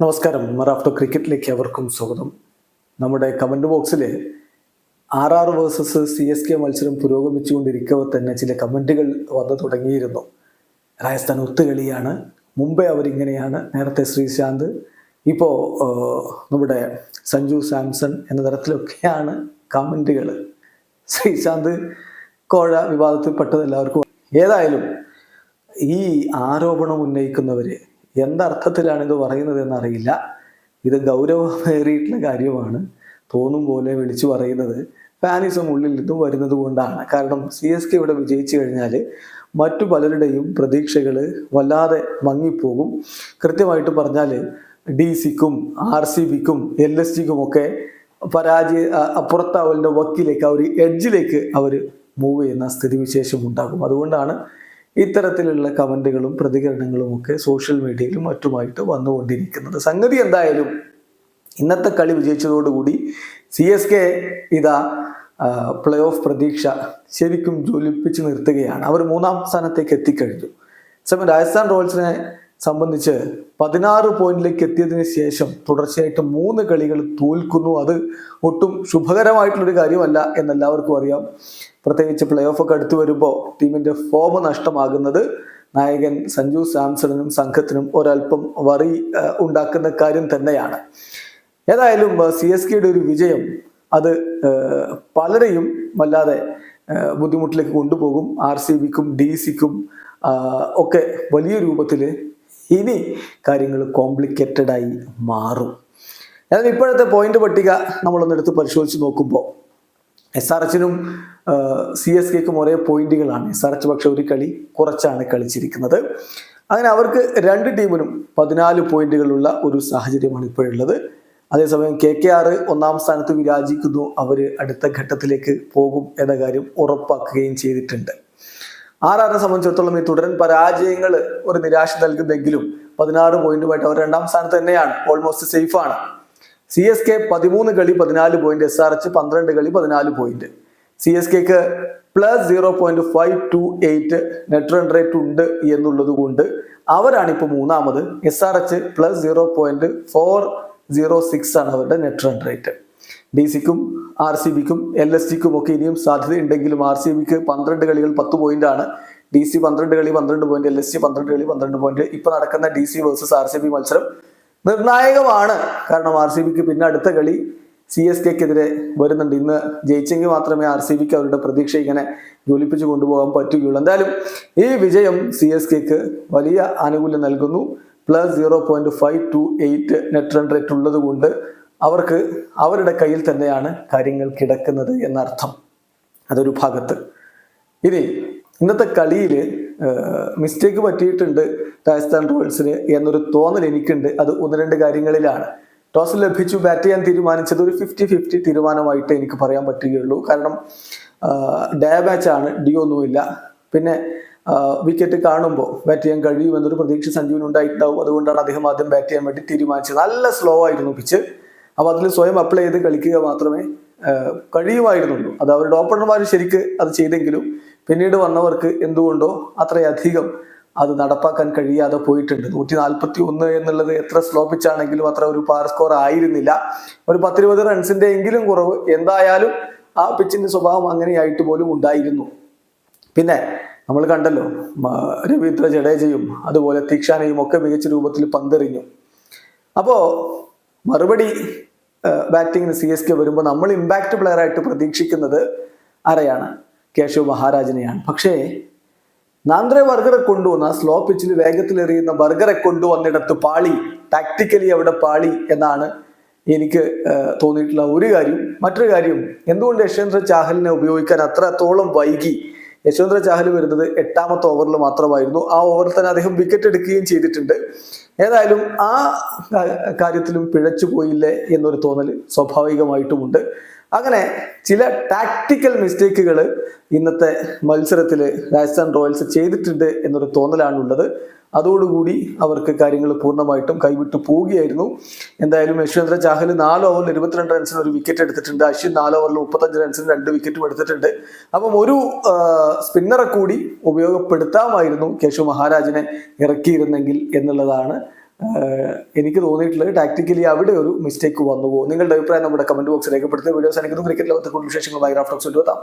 നമസ്കാരം. മറാഫ്റ്റർ ക്രിക്കറ്റിലേക്ക് അവർക്കും സ്വാഗതം. നമ്മുടെ കമന്റ് ബോക്സിൽ R R versus C S K മത്സരം പുരോഗമിച്ചുകൊണ്ടിരിക്കവ തന്നെ ചില കമന്റുകൾ വന്നു തുടങ്ങിയിരുന്നു. രാജസ്ഥാൻ ഒത്തുകളിയാണ്. മുമ്പേ അവരിങ്ങനെയാണ്. നേരത്തെ ശ്രീശാന്ത് ഇപ്പോൾ നമ്മുടെ സഞ്ജു സാംസൺ എന്ന തരത്തിലൊക്കെയാണ് കമന്റുകൾ ശ്രീശാന്ത് കോഴ വിവാദത്തിൽപ്പെട്ടത് എല്ലാവർക്കും ഏതായാലും ഈ ആരോപണം ഉന്നയിക്കുന്നവര് എന്തർത്ഥത്തിലാണ് ഇത് പറയുന്നത് എന്നറിയില്ല ഇത് ഗൗരവമേറിയിട്ടുള്ള കാര്യമാണ്. തോന്നും പോലെ വിളിച്ചു പറയുന്നത് ഫാനിസം ഉള്ളിൽ നിന്ന് വരുന്നത് കൊണ്ടാണ്. കാരണം സി എസ് കെ ഇവിടെ വിജയിച്ചു കഴിഞ്ഞാൽ മറ്റു പലരുടെയും പ്രതീക്ഷകൾ വല്ലാതെ മങ്ങിപ്പോകും. കൃത്യമായിട്ട് പറഞ്ഞാൽ ഡി സിക്കും ആർ സി ബിക്കും എൽ എസ് ജിക്കും ഒക്കെ പരാജയ അപ്പുറത്ത് അപ്പുറത്താവലിന്റെ വക്കിലേക്ക് അവർ എഡ്ജിലേക്ക് അവർ മൂവ് ചെയ്യുന്ന സ്ഥിതിവിശേഷം ഉണ്ടാകും. അതുകൊണ്ടാണ് ഇത്തരത്തിലുള്ള കമന്റുകളും പ്രതികരണങ്ങളും ഒക്കെ സോഷ്യൽ മീഡിയയിലും മറ്റുമായിട്ട് വന്നുകൊണ്ടിരിക്കുന്നത്. സംഗതി എന്തായാലും ഇന്നത്തെ കളി വിജയിച്ചതോടുകൂടി സി എസ് കെ ഇതാ പ്ലേ ഓഫ് പ്രതീക്ഷ ശരിക്കും ജ്വലിപ്പിച്ച് നിർത്തുകയാണ്. അവർ മൂന്നാം സ്ഥാനത്തേക്ക് എത്തിക്കഴിഞ്ഞു. സമയം രാജസ്ഥാൻ റോയൽസിനെ സംബന്ധിച്ച് പതിനാറ് പോയിന്റിലേക്ക് എത്തിയതിനു ശേഷം തുടർച്ചയായിട്ട് മൂന്ന് കളികൾ തോൽക്കുന്നു. അത് ഒട്ടും ശുഭകരമായിട്ടുള്ളൊരു കാര്യമല്ല എന്നെല്ലാവർക്കും അറിയാം. പ്രത്യേകിച്ച് പ്ലേ ഓഫ് ഒക്കെ അടുത്തു വരുമ്പോൾ ടീമിന്റെ ഫോം നഷ്ടമാകുന്നത് നായകൻ സഞ്ജു സാംസണിനും സംഘത്തിനും ഒരല്പം വറി ഉണ്ടാക്കുന്ന കാര്യം തന്നെയാണ്. ഏതായാലും സി എസ് കെയുടെ ഒരു വിജയം അത് പലരെയും വല്ലാതെ ബുദ്ധിമുട്ടിലേക്ക് കൊണ്ടുപോകും. ആർ സി ബിക്കും ഡി സിക്കും ഒക്കെ വലിയ രൂപത്തിൽ ഇനി കാര്യങ്ങൾ കോംപ്ലിക്കേറ്റഡ് ആയി മാറും. എന്നാൽ ഇപ്പോഴത്തെ പോയിന്റ് പട്ടിക നമ്മളൊന്ന് എടുത്ത് പരിശോധിച്ച് നോക്കുമ്പോൾ എസ് ആർ എച്ചിനും സി എസ് കെക്കും ഒരേ പോയിന്റുകളാണ്. എസ് ആർ എച്ച് പക്ഷെ ഒരു കളി കുറച്ചാണ് കളിച്ചിരിക്കുന്നത്. അങ്ങനെ അവർക്ക് രണ്ട് ടീമിനും പതിനാല് പോയിന്റുകളുള്ള ഒരു സാഹചര്യമാണ് ഇപ്പോഴുള്ളത്. അതേസമയം കെ കെ ആർ ഒന്നാം സ്ഥാനത്ത് വിരാജിക്കുന്നു. അവർ അടുത്ത ഘട്ടത്തിലേക്ക് പോകും എന്ന കാര്യം ഉറപ്പാക്കുകയും ചെയ്തിട്ടുണ്ട്. ആർ ആറിനെ സംബന്ധിച്ചിടത്തോളം ഈ തുടരൻ പരാജയങ്ങൾ ഒരു നിരാശ നൽകുന്നെങ്കിലും പതിനാറ് പോയിന്റുമായിട്ട് അവർ രണ്ടാം സ്ഥാനത്ത് തന്നെയാണ്. ഓൾമോസ്റ്റ് സേഫ് ആണ്. സി എസ് കെ പതിമൂന്ന് കളി പതിനാല് പോയിന്റ് എസ് ആർ എച്ച് പന്ത്രണ്ട് കളി പതിനാല് point C S കെക്ക് plus zero point five two eight net run rate ഉണ്ട് എന്നുള്ളത് കൊണ്ട് അവരാണ് ഇപ്പോൾ മൂന്നാമത്. S R H plus zero point four zero six ആണ് അവരുടെ നെറ്റ് റൺ റേറ്റ് ഡി സിക്കും ആർ സി ബിക്കും എൽ എസ് ജിക്കും ഒക്കെ ഇനിയും സാധ്യതയുണ്ടെങ്കിലും ആർ സി ബിക്ക് പന്ത്രണ്ട് കളികൾ പത്ത് പോയിന്റ് ആണ്. ഡി സി പന്ത്രണ്ട് കളി പന്ത്രണ്ട് പോയിന്റ് എൽ എസ് ജി പന്ത്രണ്ട് കളി പന്ത്രണ്ട് പോയിന്റ് ഇപ്പൊ നടക്കുന്ന D C versus R C B മത്സരം നിർണായകമാണ്. കാരണം ആർ സി ബിക്ക് പിന്നെ അടുത്ത കളി സി എസ് കെക്കെതിരെ വരുന്നുണ്ട്. ഇന്ന് ജയിച്ചെങ്കിൽ മാത്രമേ ആർ സി ബിക്ക് അവരുടെ പ്രതീക്ഷ ഇങ്ങനെ ജ്വലിപ്പിച്ച് കൊണ്ടുപോകാൻ പറ്റുകയുള്ളൂ. എന്തായാലും ഈ വിജയം സി എസ് കെക്ക് വലിയ ആനുകൂല്യം നൽകുന്നു. Plus zero point five two eight net run rate ഉള്ളത് കൊണ്ട് അവർക്ക് അവരുടെ കയ്യിൽ തന്നെയാണ് കാര്യങ്ങൾ കിടക്കുന്നത് എന്നർത്ഥം. അതൊരു ഭാഗത്ത്. ഇനി ഇന്നത്തെ കളിയിൽ മിസ്റ്റേക്ക് പറ്റിയിട്ടുണ്ട് രാജസ്ഥാൻ റോയൽസിന് എന്നൊരു തോന്നൽ എനിക്കുണ്ട്. അത് ഒന്ന് രണ്ട് കാര്യങ്ങളിലാണ്. ടോസ് ലഭിച്ചു ബാറ്റ് ചെയ്യാൻ തീരുമാനിച്ചത് ഒരു ഫിഫ്റ്റി ഫിഫ്റ്റി തീരുമാനമായിട്ട് എനിക്ക് പറയാൻ പറ്റുകയുള്ളൂ. കാരണം ഡേ ആണ് ഡി ഒന്നുമില്ല. പിന്നെ വിക്കറ്റ് കാണുമ്പോൾ ബാറ്റ് ചെയ്യാൻ കഴിയുമെന്നൊരു പ്രതീക്ഷ സഞ്ജീവിനുണ്ടായിട്ടുണ്ടാവും അതുകൊണ്ടാണ് അദ്ദേഹം ആദ്യം ബാറ്റ് ചെയ്യാൻ വേണ്ടി തീരുമാനിച്ചത്. നല്ല സ്ലോ ആയിരുന്നു പിച്ച് അപ്പോൾ അതിൽ സ്വയം അപ്ലൈ ചെയ്ത് കളിക്കുക മാത്രമേ കഴിയുമായിരുന്നുള്ളൂ. അത് അവരുടെ ഓപ്പണർമാർ ശരിക്ക് അത് ചെയ്തെങ്കിലും പിന്നീട് വന്നവർക്ക് എന്തുകൊണ്ടോ അത്രയധികം അത് നടപ്പാക്കാൻ കഴിയാതെ പോയിട്ടുണ്ട്. നൂറ്റി നാൽപ്പത്തി ഒന്ന് എന്നുള്ളത് എത്ര സ്ലോ പിച്ചാണെങ്കിലും അത്ര ഒരു പാർ സ്കോർ ആയിരുന്നില്ല. ഒരു പത്തിരുപത് റൺസിന്റെ എങ്കിലും കുറവ് എന്തായാലും ആ പിച്ചിന്റെ സ്വഭാവം അങ്ങനെയായിട്ട് പോലും ഉണ്ടായിരുന്നു. പിന്നെ നമ്മൾ കണ്ടല്ലോ രവീന്ദ്ര ജഡേജയും അതുപോലെ തീക്ഷാനയും ഒക്കെ മികച്ച രൂപത്തിൽ പന്തെറിഞ്ഞു. അപ്പോ മറുപടി ബാറ്റിങ്ങിന് സി എസ് കെ വരുമ്പോൾ നമ്മൾ ഇമ്പാക്റ്റ് പ്ലെയറായിട്ട് പ്രതീക്ഷിക്കുന്നത് ആരെയാണ്? കേശവ് മഹാരാജനെയാണ്. പക്ഷേ നാന്ദ്രെ ബർഗറെ കൊണ്ടുവന്ന സ്ലോ പിച്ചിൽ വേഗത്തിലെറിയുന്ന ബർഗറെ കൊണ്ടുവന്നിടത്ത് പാളി ടാക്ടിക്കലി അവിടെ പാളി എന്നാണ് എനിക്ക് തോന്നിയിട്ടുള്ള ഒരു കാര്യം. മറ്റൊരു കാര്യം എന്തുകൊണ്ട് യശ്വന്ദ്ര ചാഹലിനെ ഉപയോഗിക്കാൻ അത്രത്തോളം വൈകി? യശ്വന്ദ്ര ചാഹൽ വരുന്നത് എട്ടാമത്തെ ഓവറിൽ മാത്രമായിരുന്നു. ആ ഓവറിൽ തന്നെ അദ്ദേഹം വിക്കറ്റ് എടുക്കുകയും ചെയ്തിട്ടുണ്ട്. ഏതായാലും ആ കാര്യത്തിലും പിഴച്ചു പോയില്ലേ എന്നൊരു തോന്നൽ സ്വാഭാവികമായിട്ടുമുണ്ട്. അങ്ങനെ ചില ടാക്ടിക്കൽ മിസ്റ്റേക്കുകൾ ഇന്നത്തെ മത്സരത്തിൽ രാജസ്ഥാൻ റോയൽസ് ചെയ്തിട്ടുണ്ട് എന്നൊരു തോന്നലാണ് തോന്നലാണുള്ളത്. അതോടുകൂടി അവർക്ക് കാര്യങ്ങൾ പൂർണമായിട്ടും കൈവിട്ടു പോവുകയായിരുന്നു. എന്തായാലും യശ്വന്ദ്ര ചാഹൽ നാല് ഓവറിൽ ഇരുപത്തിരണ്ട് റൺസിന് ഒരു വിക്കറ്റ് എടുത്തിട്ടുണ്ട്. അശ്വിൻ നാല് ഓവറിൽ മുപ്പത്തഞ്ച് റൺസിന് രണ്ട് വിക്കറ്റും എടുത്തിട്ടുണ്ട്. അപ്പം ഒരു സ്പിന്നറെ കൂടി ഉപയോഗപ്പെടുത്താമായിരുന്നു കേശു മഹാരാജിനെ ഇറക്കിയിരുന്നെങ്കിൽ എന്നുള്ളതാണ് എനിക്ക് തോന്നിയിട്ടുള്ളത് ടാക്ടിക്കലി അവിടെ ഒരു മിസ്റ്റേക്ക് വന്നു പോകും നിങ്ങളുടെ അഭിപ്രായം നമ്മുടെ കമന്റ് ബോക്സിൽ രേഖപ്പെടുത്തുക വീഡിയോസ് എനിക്ക് ക്രിക്കറ്റ് ലോകത്തെ കൂടുതൽ വിശേഷങ്ങളുമായി ടോക്സ് എത്താം